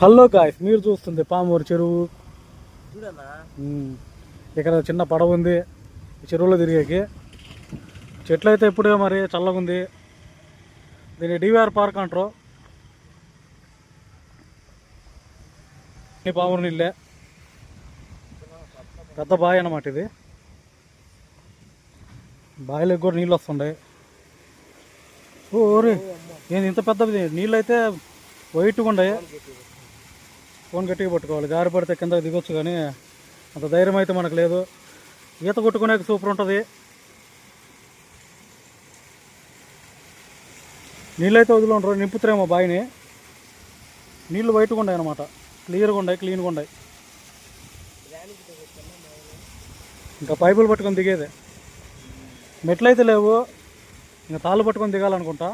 Hello guys మీరు చూస్తుంది పామూరు చెరువు. ఇక్కడ చిన్న పడవ ఉంది. చెరువులో తిరిగేకి. చెట్లు అయితే ఇప్పుడే మరి చల్లగా ఉంది దీన్ని డివిఆర్ పార్క్ అంటారు. పామూరు నీళ్ళే. పెద్ద బావి అన్నమాట ఇది. బావిలోకి కూడా నీళ్ళు వస్తుండే ఓరే ఏంది ఇంత పెద్దది? నీళ్ళు అయితే వైట్గా ఉండే ఫోన్ గట్టిగా పట్టుకోవాలి. జారి పడితే కింద దిగొచ్చు కానీ అంత ధైర్యం అయితే మనకు లేదు. ఈత కొట్టుకునే సూపర్ ఉంటుంది. నీళ్ళైతే అయితే నింపుతారేమో బావిని నీళ్ళు వైట్గా ఉన్నాయి అనమాట క్లియర్గా ఉన్నాయి క్లీన్గా ఉన్నాయి. ఇంకా పైపులు పట్టుకొని దిగేదే. మెట్లయితే లేవు. ఇంకా తాళ్ళు పట్టుకొని దిగాలనుకుంటా.